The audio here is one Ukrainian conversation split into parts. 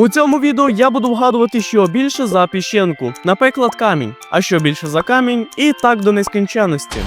У цьому відео я буду вгадувати, що більше за піщенку, наприклад, камінь, а що більше за камінь, і так до нескінченності.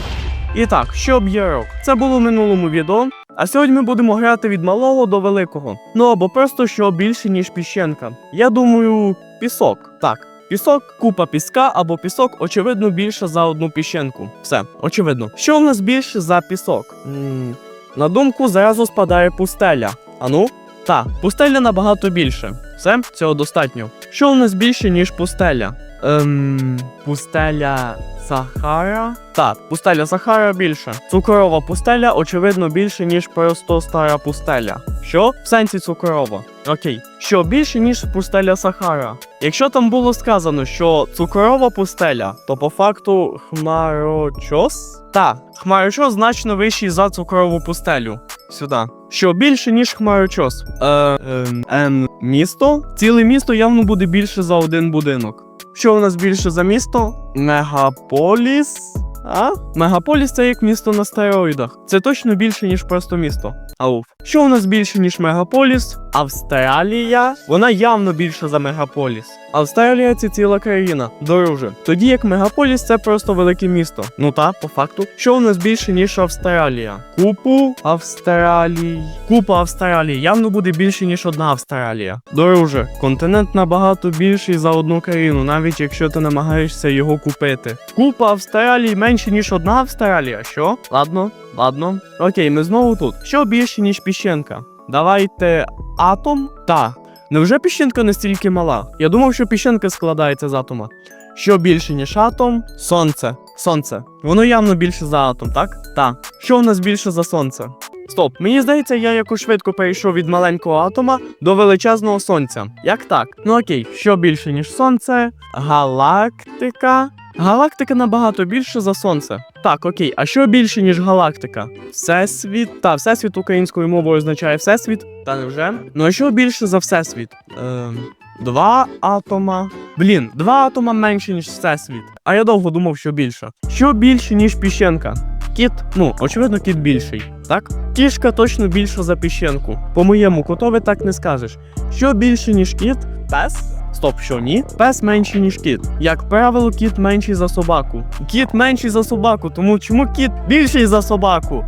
І так, що б'є рок? Це було в минулому відео. А сьогодні ми будемо грати від малого до великого. Ну або просто що більше, ніж піщенка. Я думаю, пісок. Так. Пісок, купа піска або пісок, очевидно, більше за одну піщенку. Все, очевидно. Що в нас більше за пісок? м на думку зразу спадає пустеля. Ану? Та, пустеля набагато більше. Все, цього достатньо. Що у нас більше, ніж пустеля? Ем, пустеля Сахара? Так, пустеля Сахара більше. Цукрова пустеля, очевидно, більше, ніж просто стара пустеля. Що? В сенсі цукрова. Окей. Що більше, ніж пустеля Сахара? Якщо там було сказано, що цукрова пустеля, то по факту хмарочос? Так, хмарочос значно вищий за цукрову пустелю. Сюди. Що більше, ніж хмарочос? Е, е, е, місто? Ціле місто явно буде більше за один будинок. Що у нас більше за місто? Мегаполіс. А? Мегаполіс це як місто на стероїдах. Це точно більше, ніж просто місто. Ауф. Що у нас більше, ніж мегаполіс? Австралія. Вона явно більша за мегаполіс. Австралія це ціла країна. Друже. Тоді як мегаполіс це просто велике місто. Ну та, по факту. Що у нас більше, ніж Австралія? Купу Австралій. Купа Австралії явно буде більше, ніж одна Австралія. Друже, континент набагато більший за одну країну, навіть якщо ти намагаєшся його купити. Купа Австралії менше, ніж одна Австралія. Що? Ладно, ладно. Окей, ми знову тут. Що більше, ніж піщенка? Давайте атом? Та. Невже піщенка настільки мала? Я думав, що піщенка складається з атома. Що більше, ніж атом? Сонце. Сонце. Воно явно більше за атом, так? Так. Що у нас більше за сонце? Стоп, мені здається, я якось швидко перейшов від маленького атома до величезного сонця. Як так? Ну окей, що більше, ніж сонце? Галактика. Галактика набагато більше за сонце. Так, окей, а що більше, ніж галактика? Всесвіт. Та, всесвіт українською мовою означає всесвіт. Та невже? Ну а що більше за всесвіт? Ем, два атома. Блін, два атома менше, ніж всесвіт. А я довго думав, що більше. Що більше, ніж піщенка? Кіт, ну, очевидно, кіт більший, так? Кішка точно більша за піщенку. По моєму котові так не скажеш. Що більше, ніж кіт? Пес? Стоп, що ні? Пес менший, ніж кіт. Як правило, кіт менший за собаку. Кіт менший за собаку, тому чому кіт більший за собаку?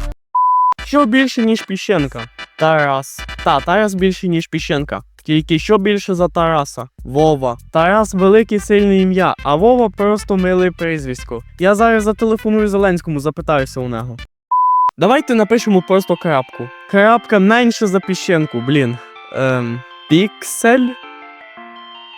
Що більше, ніж піщенка? Тарас. Та, Тарас більший, ніж піщенка. Тільки що більше за Тараса? Вова. Тарас велике сильне ім'я, а Вова просто миле прізвисько. Я зараз зателефоную Зеленському, запитаюся у нього. Давайте напишемо просто крапку. Крапка менше за піщенку, блін. Ем, піксель.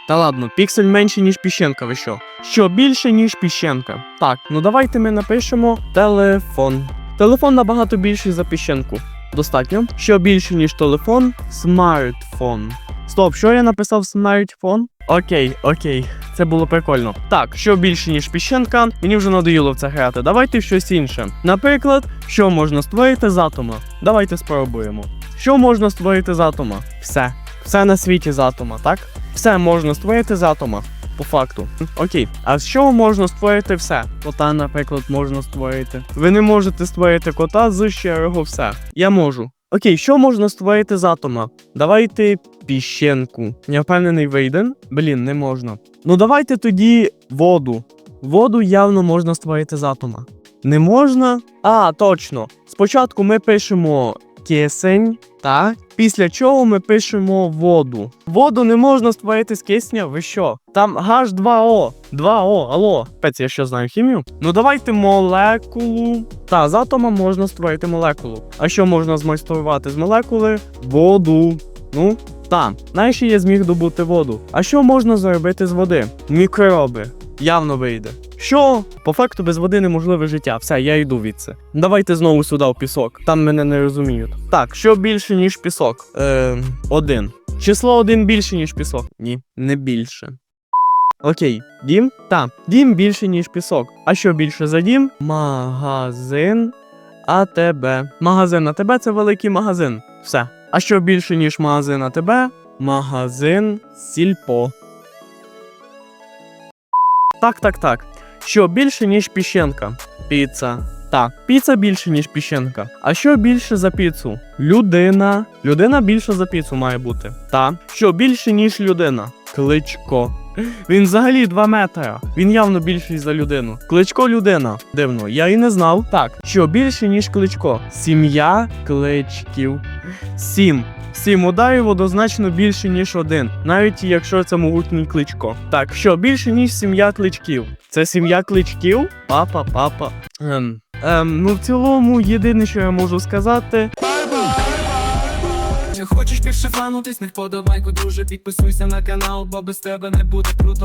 Та ладно, піксель менше, ніж піщенка, ви що? Що більше, ніж піщенка? Так, ну давайте ми напишемо телефон. Телефон набагато більший за піщенку. Достатньо. Що більше, ніж телефон? Смартфон. Стоп, що я написав смартфон? Окей, окей, це було прикольно. Так, що більше, ніж піщенка, мені вже надоїло в це грати. Давайте щось інше. Наприклад, що можна створити з атома? Давайте спробуємо. Що можна створити з атома? Все. Все на світі з атома, так? Все можна створити з атома. По факту. Окей. А з чого можна створити все? Кота, наприклад, можна створити. Ви не можете створити кота з щирого все. Я можу. Окей, що можна створити з атома? Давайте піщенку. Я впевнений вийде. Блін, не можна. Ну давайте тоді воду. Воду явно можна створити з атома. Не можна? А, точно. Спочатку ми пишемо кисень, так? Після чого ми пишемо воду. Воду не можна створити з кисня, ви що? Там H2O. 2O, алло. Пець, я що знаю хімію? Ну давайте молекулу. Та, з атома можна створити молекулу. А що можна змайструвати з молекули? Воду. Ну, та, знаєш, я зміг добути воду. А що можна зробити з води? Мікроби. Явно вийде. Що? По факту без води неможливе життя. Все, я йду від це. Давайте знову сюди в пісок. Там мене не розуміють. Так, що більше, ніж пісок? Е, один. Число один більше, ніж пісок. Ні, не більше. Окей, дім? Так, дім більше, ніж пісок. А що більше за дім? Магазин АТБ. Магазин АТБ це великий магазин. Все. А що більше, ніж магазин АТБ? Магазин Сільпо. Так, так, так. Що більше, ніж піщенка? Піца. Так, піца більше, ніж піщенка. А що більше за піцу? Людина. Людина більше за піцу має бути. Та. Що більше, ніж людина? Кличко. Він взагалі 2 метри. Він явно більший за людину. Кличко людина. Дивно, я і не знав. Так, що більше, ніж кличко? Сім'я кличків. Сім. Сім ударів однозначно більше, ніж один, навіть якщо це могутній кличко. Так, що більше, ніж сім'я кличків. Це сім'я кличків? Папа, папа. Ем, ем, ну в цілому, єдине, що я можу сказати, хочеш більше фанутись, не вподобайку, дуже підписуйся на канал, бо без тебе не буде круто.